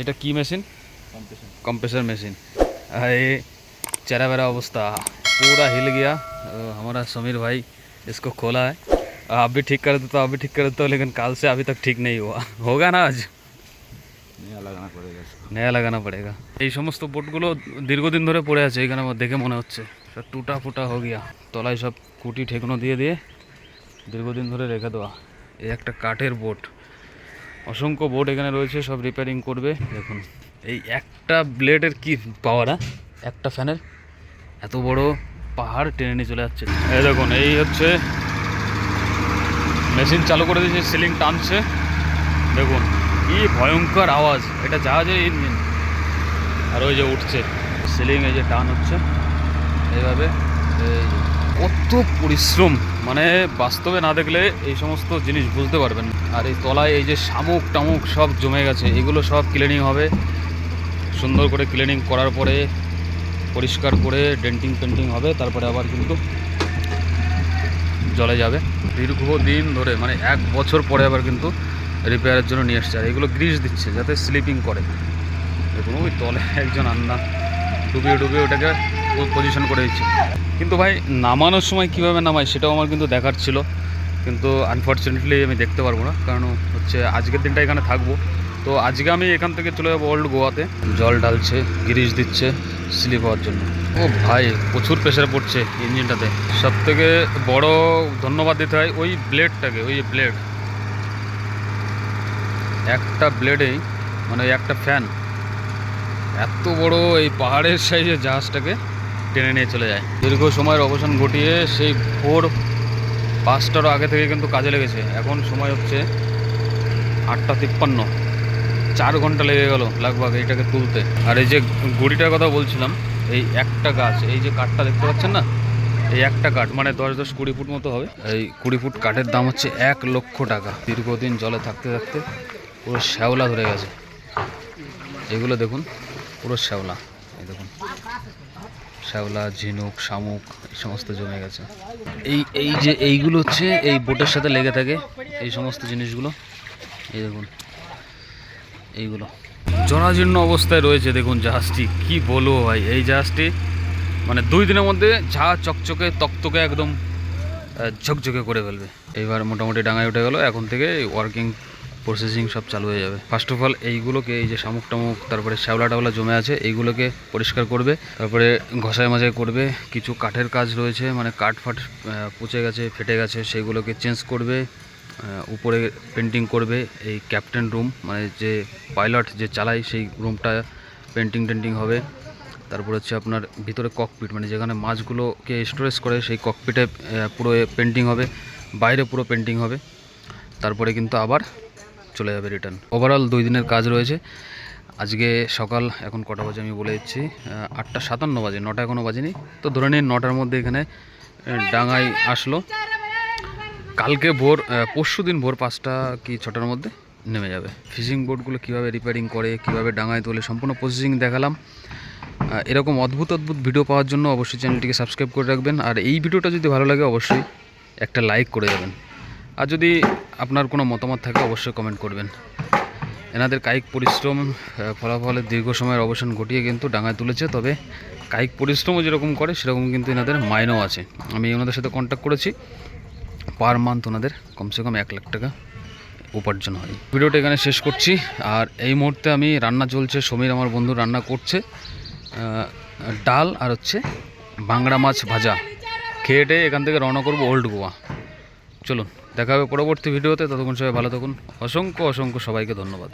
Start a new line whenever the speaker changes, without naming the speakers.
এটা কি machine? Compressor machine. अरे चरा बरा अवस्था पूरा हिल गया हमारा समीर भाई इसको खोला है आप আপনি ঠিক করে देते আপনি ঠিক করে ठीक লেকিন देते हो ঠিক নেই से अभी तक ठीक নয়া লাগানো পড়ে নয়া এই সমস্ত বোটগুলো দীর্ঘদিন ধরে পড়ে আছে এখানে আমার দেখে মনে হচ্ছে। সব টুটা ফুটা হয়ে গিয়া তলায় সব কুটি ঠেকনো দিয়ে দিয়ে দীর্ঘদিন ধরে রেখে দেওয়া। এই একটা কাঠের বোট। অসংখ্য বোট এখানে রয়েছে সব রিপেয়ারিং করবে। দেখুন এই একটা ব্লেডের কি পাওয়ার হ্যাঁ? একটা ফ্যানের এত বড় পাহাড় টেনে নিয়ে চলে যাচ্ছে। এই দেখুন এই হচ্ছে মেশিন চালু করে দিয়েছে সিলিং টানছে। দেখুন কি ভয়ঙ্কর আওয়াজ এটা জাহাজের ইঞ্জিন আর ওই যে উঠছে সিলিং এই যে টান হচ্ছে এইভাবে এই যে। কত পরিশ্রম? মানে বাস্তবে না দেখলে এই সমস্ত জিনিস বুঝতে পারবেন আর এই তলায় এই যে শামুক টামুক সব জমে গেছে, এগুলো সব ক্লিনিং হবে। সুন্দর করে ক্লিনিং করার পরে পরিষ্কার করে ডেন্টিং পেন্টিং হবে, তারপরে আবার কিন্তু জলে যাবে। দীর্ঘদিন ধরে মানে এক বছর পরে আবার কিন্তু রিপেয়ারের জন্য নিয়ে এসছে। আর এগুলো গ্রিস দিচ্ছে যাতে স্লিপিং করে। দেখুন, ওই তলে একজন আন্না ডুবিয়ে ডুবিয়ে ওটাকে পজিশন করে দিচ্ছে। কিন্তু ভাই, নামানোর সময় কীভাবে নামায় সেটাও আমার কিন্তু দেখার ছিল। কিন্তু আনফর্চুনেটলি আমি দেখতে পারব না। কারণ হচ্ছে আজকের দিনটা এখানে থাকব। তো আজকে আমি এখান থেকে চলে যাব ওল্ড গোয়াতে। জল ঢালছে, গ্রিস দিচ্ছে, স্লিপ হওয়ার জন্য। ও ভাই, প্রচুর প্রেশার পড়ছে ইঞ্জিনটাতে। সব থেকে বড় ধন্যবাদ দিতে হয় ওই ব্লেডটাকে ওই ব্লেড একটা ব্লেডেই মানে একটা ফ্যান এত বড় এই পাহাড়ের সাইজের জাহাজটাকে টেনে নিয়ে চলে যায়। দীর্ঘ সময়ের অবসান ঘটিয়ে সেই ভোর পাঁচটারও আগে থেকে কিন্তু কাজে লেগেছে। এখন সময় হচ্ছে আটটা তিপ্পান্ন। চার ঘণ্টা লেগে গেল লাগভাগ এইটাকে তুলতে। আর এই যে গুড়িটার কথা বলছিলাম, এই একটা গাছ, এই যে কাঠটা দেখতে পাচ্ছেন না? এই একটা কাঠ মানে দশ দশ কুড়ি ফুট মতো হবে। এই কুড়ি ফুট কাঠের দাম হচ্ছে এক লক্ষ টাকা। দীর্ঘদিন জলে থাকতে থাকতে পুরো শ্যাওলা ধরে গেছে। এগুলো দেখুন, পুরো শ্যাওলা। এই দেখুন। শ্যাওলা, ঝিনুক, শামুক, এই সমস্ত জমে গেছে। এই এই যে এইগুলো হচ্ছে, এই বোটের সাথে লেগে থাকে এই সমস্ত জিনিসগুলো। এই দেখুন, এইগুলো। জরাজীর্ণ অবস্থায় রয়েছে, দেখুন জাহাজটি। কি বলব ভাই, এই জাহাজটি মানে দুই দিনের মধ্যে ঝা চকচকে, তকতকে একদম ঝকঝকে করে ফেলবে। এইবার মোটামুটি ডাঙায় উঠে গেল, এখন থেকে ওয়ার্কিং প্রসেসিং সব চালু হয়ে যাবে। ফার্স্ট অফ অল এইগুলোকে এই যে শামুক টামুক, তারপরে শ্যাওলা টাওলা জমে আছে, এইগুলোকে পরিষ্কার করবে, তারপরে ঘষায় মাজায় করবে, কিছু কাঠের কাজ রয়েছে মানে কাঠ ফাট পচে গেছে, ফেটে গেছে সেইগুলোকে চেঞ্জ করবে উপরে পেন্টিং করবে, এই ক্যাপ্টেন রুম মানে যে পাইলট যে চালায় সেই রুমটা পেন্টিং টেন্টিং হবে। তারপর হচ্ছে আপনার ভিতরে ককপিট মানে যেখানে মাছগুলোকে স্টোরেজ করে, সেই ককপিটে পুরো পেন্টিং হবে, বাইরে পুরো পেন্টিং হবে। তারপরে কিন্তু আবার চলে যাবে রিটার্ন ওভারঅল দুই দিনের কাজ রয়েছে। আজকে সকাল, এখন কটা বাজে আমি বলে দিচ্ছি আটটা সাতান্ন বাজে, নটা এখনও বাজেনি। তো ধরে নিন নটার মধ্যে এখানে ডাঙায় আসলো। কালকে ভোর পরশু দিন ভোর পাঁচটা কি ছটার মধ্যে নেমে যাবে। ফিশিং বোটগুলো কীভাবে রিপেয়ারিং করে, কীভাবে ডাঙায় তোলে, সম্পূর্ণ প্রসেসিং দেখালাম। এরকম অদ্ভুত অদ্ভুত ভিডিও পাওয়ার জন্য অবশ্যই চ্যানেলটিকে সাবস্ক্রাইব করে রাখবেন। আর এই ভিডিওটা যদি ভালো লাগে, অবশ্যই একটা লাইক করে যাবেন আর যদি আপনার কোনো মতামত থাকে, অবশ্যই কমেন্ট করবেন। এনাদের কায়িক পরিশ্রম ফলাফলের দীর্ঘ সময়ের অবসান ঘটিয়ে কিন্তু ডাঙায় তুলেছে, তবে কায়িক পরিশ্রমও যেরকম করে, সেরকম কিন্তু এনাদের মাইনেও আছে। আমি ওনাদের সাথে কন্ট্যাক্ট করেছি। পার মান্থ ওনাদের কমসে কম এক লাখ টাকা উপার্জন হয়। ভিডিওটা এখানে শেষ করছি। আর এই মুহূর্তে আমি রান্না চলছে, সমীর আমার বন্ধু রান্না করছে ডাল আর হচ্ছে বাংলা মাছ ভাজা। খেয়ে টেয়ে এখান থেকে রওনা করব ওল্ড গোয়া চলুন। দেখা হবে পরবর্তী ভিডিওতে ততক্ষণ সবাই ভালো থাকুন। অসংখ্য অসংখ্য সবাইকে ধন্যবাদ।